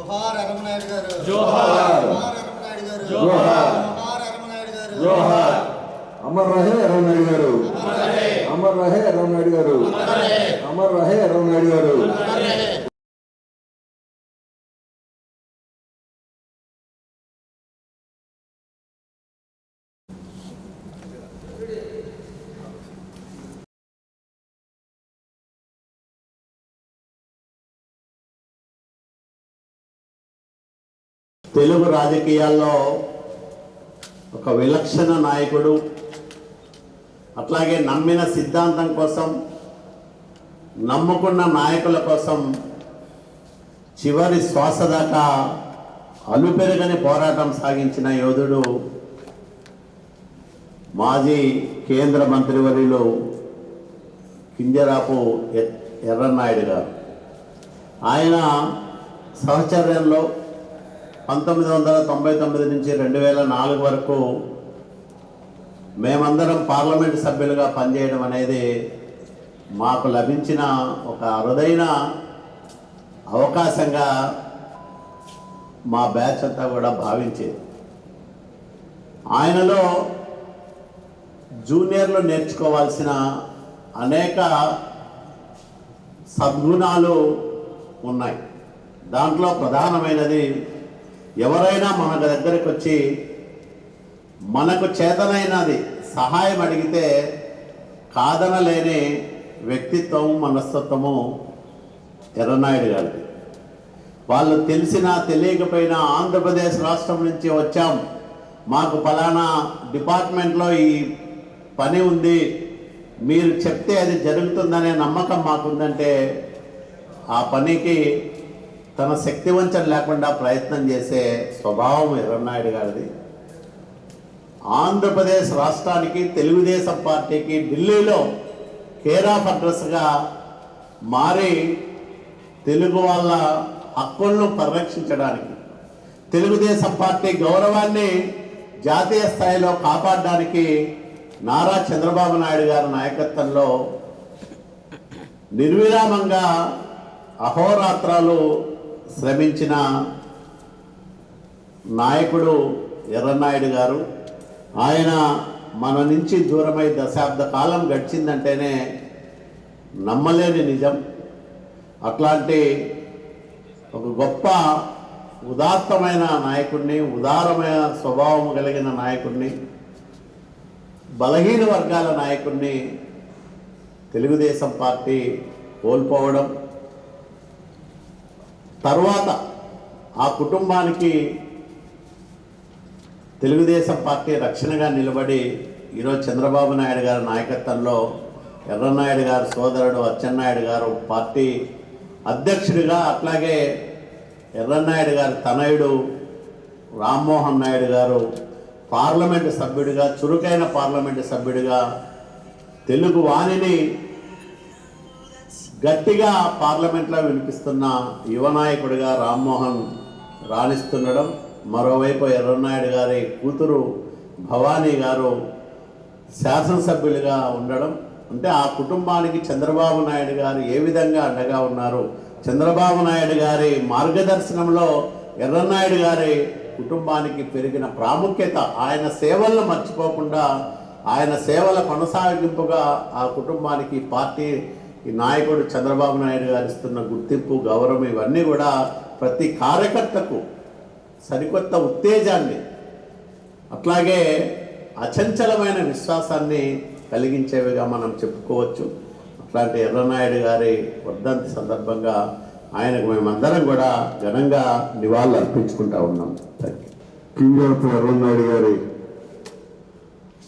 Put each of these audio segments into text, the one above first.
జోహార్ ఎర్రమనాయుడు గారు. జోహార్. ఎర్రమనాయుడు గారు. జోహార్. ఎర్రమనాయుడు గారు. జోహార్. అమర్ రహే రామనాయుడు గారు. అమర్ రహే. రామనాయుడు గారు. అమర్ రహే. రామనాయుడు గారు. తెలుగు రాజకీయాల్లో ఒక విలక్షణ నాయకుడు అట్లాగే నమ్మిన సిద్ధాంతం కోసం నమ్ముకున్న నాయకుల కోసం చివరి శ్వాస దాకా అలుపెరగని పోరాటం సాగించిన యోధుడు మాజీ కేంద్ర మంత్రివర్యులు కింజరాపు ఎ- ఎర్రన్నాయుడు గారు. ఆయన సహచర్యంలో పంతొమ్మిది వందల తొంభై తొమ్మిది నుంచి రెండు వేల నాలుగు వరకు మేమందరం పార్లమెంట్ సభ్యులుగా పనిచేయడం అనేది మాకు లభించిన ఒక అరుదైన అవకాశంగా మా బ్యాచ్ అంతా కూడా భావించేది. ఆయనలో జూనియర్లు నేర్చుకోవాల్సిన అనేక సద్గుణాలు ఉన్నాయి. దాంట్లో ప్రధానమైనది ఎవరైనా మన దగ్గరికి వచ్చి మనకు చేతనైనది సహాయం అడిగితే కాదనలేని వ్యక్తిత్వం మనస్తత్వము ఎర్రనాయుడు గారిది. వాళ్ళు తెలిసినా తెలియకపోయినా ఆంధ్రప్రదేశ్ రాష్ట్రం నుంచి వచ్చాం. మాకు ఫలానా డిపార్ట్మెంట్లో ఈ పని ఉంది. మీరు చెప్తే అది జరుగుతుందనే నమ్మకం మాకుందంటే ఆ పనికి తన శక్తి వంచన లేకుండా ప్రయత్నం చేసే స్వభావం ఎర్రన్నాయుడు గారిది. ఆంధ్రప్రదేశ్ రాష్ట్రానికి తెలుగుదేశం పార్టీకి ఢిల్లీలో కేర్ ఆఫ్ అడ్రస్గా మారి తెలుగు వాళ్ళ హక్కులను పరిరక్షించడానికి తెలుగుదేశం పార్టీ గౌరవాన్ని జాతీయ స్థాయిలో కాపాడడానికి నారా చంద్రబాబు నాయుడు గారి నాయకత్వంలో నిర్విరామంగా అహోరాత్రాలు శ్రమించిన నాయకుడు ఎర్రనాయుడు గారు ఆయన మన నుంచి దూరమై దశాబ్ద కాలం గడిచిందంటేనే నమ్మలేని నిజం. అట్లాంటి ఒక గొప్ప ఉదాత్తమైన నాయకుడిని ఉదారమైన స్వభావం కలిగిన నాయకుడిని బలహీన వర్గాల నాయకుడిని తెలుగుదేశం పార్టీ కోల్పోవడం తర్వాత ఆ కుటుంబానికి తెలుగుదేశం పార్టీ రక్షణగా నిలబడి ఈరోజు చంద్రబాబు నాయుడు గారి నాయకత్వంలో ఎర్రనాయుడు గారు సోదరుడు అచ్చెన్నాయుడు గారు పార్టీ అధ్యక్షుడిగా అట్లాగే ఎర్రన్నాయుడు గారి తనయుడు రామ్మోహన్ నాయుడు గారు పార్లమెంటు సభ్యుడిగా చురుకైన పార్లమెంటు సభ్యుడిగా తెలుగు వాణిని గట్టిగా పార్లమెంట్లో వినిపిస్తున్న యువ నాయకుడిగా రామ్మోహన్ రాణిస్తుండడం మరోవైపు ఎర్రన్నాయుడు గారి కూతురు భవానీ గారు శాసనసభ్యులుగా ఉండడం అంటే ఆ కుటుంబానికి చంద్రబాబు నాయుడు గారు ఏ విధంగా అండగా ఉన్నారు? చంద్రబాబు నాయుడు గారి మార్గదర్శనంలో ఎర్రన్నాయుడు గారి కుటుంబానికి పెరిగిన ప్రాముఖ్యత ఆయన సేవలను మర్చిపోకుండా ఆయన సేవల కొనసాగింపుగా ఆ కుటుంబానికి పార్టీ ఈ నాయకుడు చంద్రబాబు నాయుడు గారు ఇస్తున్న గుర్తింపు గౌరవం ఇవన్నీ కూడా ప్రతి కార్యకర్తకు సరికొత్త ఉత్తేజాన్ని అట్లాగే అచంచలమైన విశ్వాసాన్ని కలిగించేవిగా మనం చెప్పుకోవచ్చు. అట్లాంటి ఎర్రనాయుడు గారి వర్ధంతి సందర్భంగా ఆయనకు మేమందరం కూడా ఘనంగా నివాళులు అర్పించుకుంటా ఉన్నాం. థ్యాంక్ యూ గారి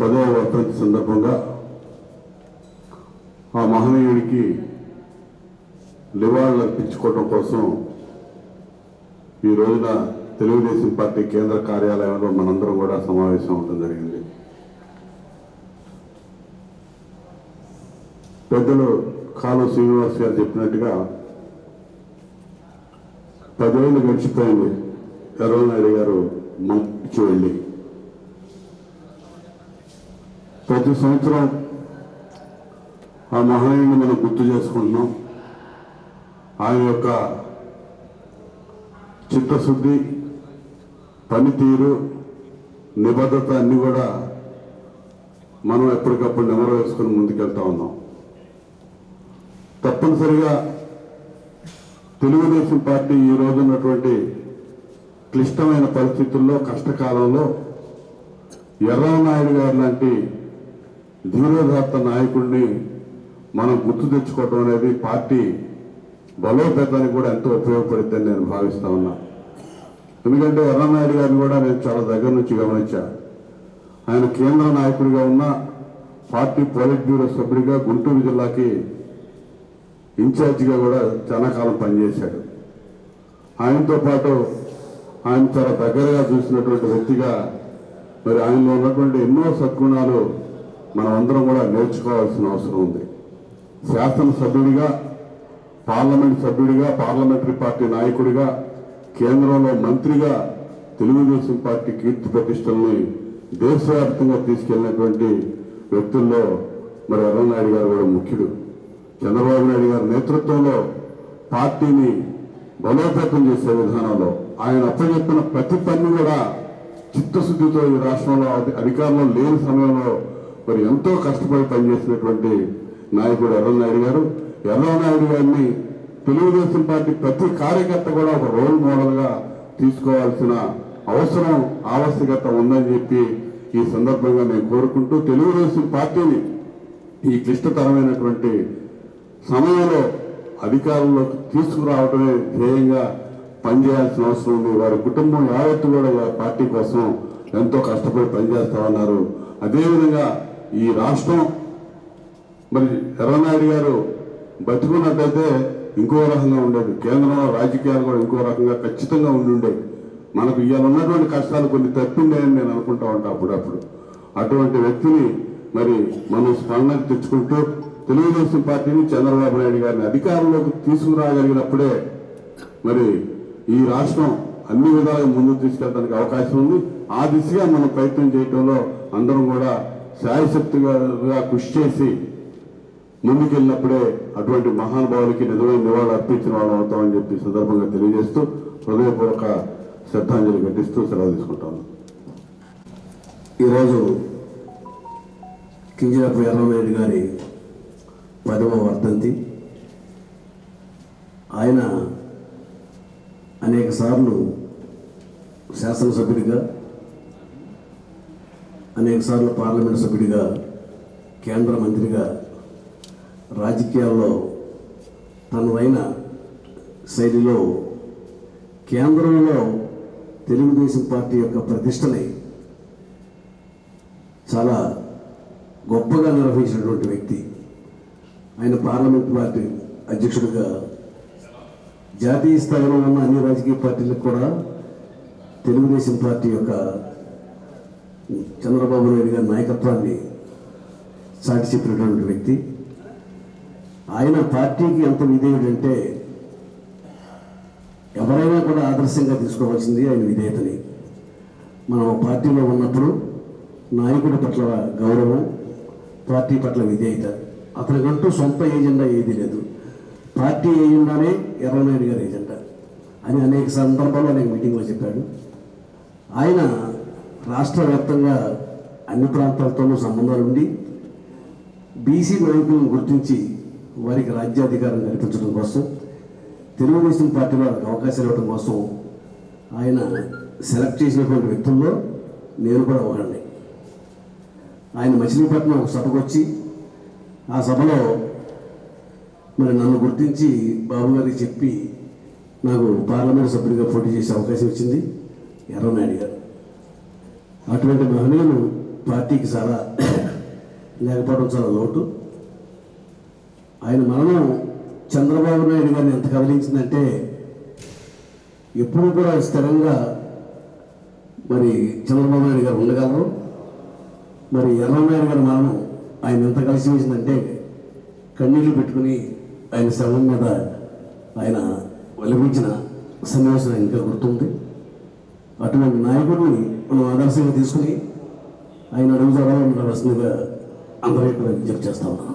పదవ వర్ధంతి సందర్భంగా ఆ మహనీయుడికి నివాళులు అర్పించుకోవడం కోసం ఈ రోజున తెలుగుదేశం పార్టీ కేంద్ర కార్యాలయంలో మనందరం కూడా సమావేశం అవడం జరిగింది. పెద్దలు కాలు శ్రీనివాస్ గారు చెప్పినట్టుగా పదేళ్ళు గడిచిపోయింది. ఎర్రనాయుడు గారు మంచి వెళ్ళి. ప్రతి సంవత్సరం ఆ మహనీయుని మనం గుర్తు చేసుకుంటున్నాం. ఆయన యొక్క చిత్తశుద్ధి పనితీరు నిబద్ధత అన్నీ కూడా మనం ఎప్పటికప్పుడు నెమరు వేసుకుని ముందుకెళ్తా ఉన్నాం. తప్పనిసరిగా తెలుగుదేశం పార్టీ ఈ రోజు ఉన్నటువంటి క్లిష్టమైన పరిస్థితుల్లో కష్టకాలంలో ఎర్రనాయుడు గారు లాంటి ధీరోదాత్త నాయకుడిని మనం గుర్తు తెచ్చుకోవడం అనేది పార్టీ బలోపేతానికి కూడా ఎంతో ఉపయోగపడుద్దని నేను భావిస్తా ఉన్నా. ఎందుకంటే ఎర్రనాయుడు గారిని కూడా నేను చాలా దగ్గర నుంచి గమనించా. ఆయన కేంద్ర నాయకుడిగా ఉన్న పార్టీ పోలిట్ బ్యూరో సభ్యుడిగా గుంటూరు జిల్లాకి ఇన్ఛార్జిగా కూడా చాలా కాలం పనిచేశాడు. ఆయనతో పాటు ఆయన చాలా దగ్గరగా చూసినటువంటి వ్యక్తిగా మరి ఆయనలో ఉన్నటువంటి ఎన్నో సద్గుణాలు మనం అందరం కూడా నేర్చుకోవాల్సిన అవసరం ఉంది. శాసనసభ్యుడిగా పార్లమెంట్ సభ్యుడిగా పార్లమెంటరీ పార్టీ నాయకుడిగా కేంద్రంలో మంత్రిగా తెలుగుదేశం పార్టీ కీర్తి ప్రతిష్టల్ని దేశవ్యాప్తంగా తీసుకెళ్ళినటువంటి వ్యక్తుల్లో మరి ఎర్రనాయుడు గారు కూడా ముఖ్యుడు. చంద్రబాబు నాయుడు గారి నేతృత్వంలో పార్టీని బలోపేతం చేసే విధానంలో ఆయన అప్పచెప్పిన ప్రతి పని కూడా చిత్తశుద్ధితో ఈ రాష్ట్రంలో అధికారంలో లేని సమయంలో మరి ఎంతో కష్టపడి పనిచేసినటువంటి నాయకుడు ఎర్రనాయుడు గారు. ఎర్రనాయుడు గారిని తెలుగుదేశం పార్టీ ప్రతి కార్యకర్త కూడా ఒక రోల్ మోడల్గా తీసుకోవాల్సిన అవసరం ఆవశ్యకత ఉందని చెప్పి ఈ సందర్భంగా నేను కోరుకుంటూ తెలుగుదేశం పార్టీని ఈ క్లిష్టతరమైనటువంటి సమయంలో అధికారంలోకి తీసుకురావడమే ధ్యేయంగా పనిచేయాల్సిన అవసరం ఉంది. వారి కుటుంబం యావత్తు కూడా పార్టీ కోసం ఎంతో కష్టపడి పనిచేస్తా ఉన్నారు అదేవిధంగా ఈ రాష్ట్రం మరి ఎర్రనాయుడు గారు బతుకున్నట్టయితే ఇంకో రకంగా ఉండేది. కేంద్రంలో రాజకీయాలు కూడా ఇంకో రకంగా ఖచ్చితంగా ఉండి ఉండేవి మనకు ఇవాళ ఉన్నటువంటి కష్టాలు కొన్ని తప్పిండేయని నేను అనుకుంటా ఉంటా అప్పుడప్పుడు. అటువంటి వ్యక్తిని మరి మనం స్మరణకు తెచ్చుకుంటూ తెలుగుదేశం పార్టీని చంద్రబాబు నాయుడు గారిని అధికారంలోకి తీసుకురాగలిగినప్పుడే మరి ఈ రాష్ట్రం అన్ని విధాలుగా ముందుకు తీసుకెళ్ళడానికి అవకాశం ఉంది. ఆ దిశగా మనం ప్రయత్నం చేయడంలో అందరం కూడా శాయశక్తిగా కృషి చేసి ముందుకెళ్ళినప్పుడే అటువంటి మహానుభావులకి నిజమైన నివాళులు అర్పించిన వాళ్ళు అవుతామని చెప్పి సందర్భంగా తెలియజేస్తూ హృదయపూర్వక శ్రద్ధాంజలి ఘటిస్తూ సెలవు తీసుకుంటాను. ఈరోజు కింజరాపు ఎర్రనాయుడు గారి పదవ వర్ధంతి. ఆయన అనేక సార్లు శాసనసభ్యుడిగా అనేక సార్లు పార్లమెంట్ సభ్యుడిగా కేంద్ర మంత్రిగా రాజకీయాల్లో తనవైన శైలిలో కేంద్రంలో తెలుగుదేశం పార్టీ యొక్క ప్రతిష్టని చాలా గొప్పగా నిర్వహించినటువంటి వ్యక్తి. ఆయన పార్లమెంట్ పార్టీ అధ్యక్షుడిగా జాతీయ స్థాయిలో ఉన్న అన్ని రాజకీయ పార్టీలకు కూడా తెలుగుదేశం పార్టీ యొక్క చంద్రబాబు నాయుడు గారి నాయకత్వాన్ని చాటి చెప్పినటువంటి వ్యక్తి. ఆయన పార్టీకి ఎంత విధేయుడంటే ఎవరైనా కూడా ఆదర్శంగా తీసుకోవాల్సింది ఆయన విధేయతని. మనం పార్టీలో ఉన్నప్పుడు నాయకుడి పట్ల గౌరవం పార్టీ పట్ల విధేయత. అతనికంటూ సొంత ఏజెండా ఏది లేదు. పార్టీ ఏజెండానే ఎర్రనాయుడు గారి ఏజెండా అని అనేక సందర్భాల్లో అనేక మీటింగ్లో చెప్పాడు. ఆయన రాష్ట్ర వ్యాప్తంగా అన్ని ప్రాంతాలతోనూ సంబంధాలు ఉండి బీసీ నాయకులను గుర్తించి వారికి రాజ్యాధికారం కల్పించడం కోసం తెలుగుదేశం పార్టీలో వారికి అవకాశాలు ఇవ్వడం కోసం ఆయన సెలెక్ట్ చేసినటువంటి వ్యక్తుల్లో నేను కూడా ఒకడిని. ఆయన మచిలీపట్నం ఒక సభకు వచ్చి ఆ సభలో మరి నన్ను గుర్తించి బాబు గారికి చెప్పి నాకు పార్లమెంట్ సభ్యుడిగా పోటీ చేసే అవకాశం వచ్చింది ఎర్రనాయుడు గారు. అటువంటి మహనీయులు పార్టీకి చాలా లేకపోవడం చాలా లోటు. ఆయన మరణం చంద్రబాబు నాయుడు గారిని ఎంత కదిలించిందంటే ఎప్పుడు కూడా స్థిరంగా మరి చంద్రబాబు నాయుడు గారు ఉండగలరు. మరి ఎర్రనాయుడు గారి మరణం ఆయన ఎంత కలిసి వేసిందంటే కన్నీళ్ళు పెట్టుకుని ఆయన శవం మీద ఆయన వెలిపించిన సన్నివేశం ఇంకా గుర్తుంది. అటువంటి నాయకుడిని మనం ఆదర్శంగా తీసుకుని ఆయన అడుగుజాడలో నడవలసిందిగా అందరూ ఇక్కడ విజ్ఞప్తి చేస్తా ఉన్నాను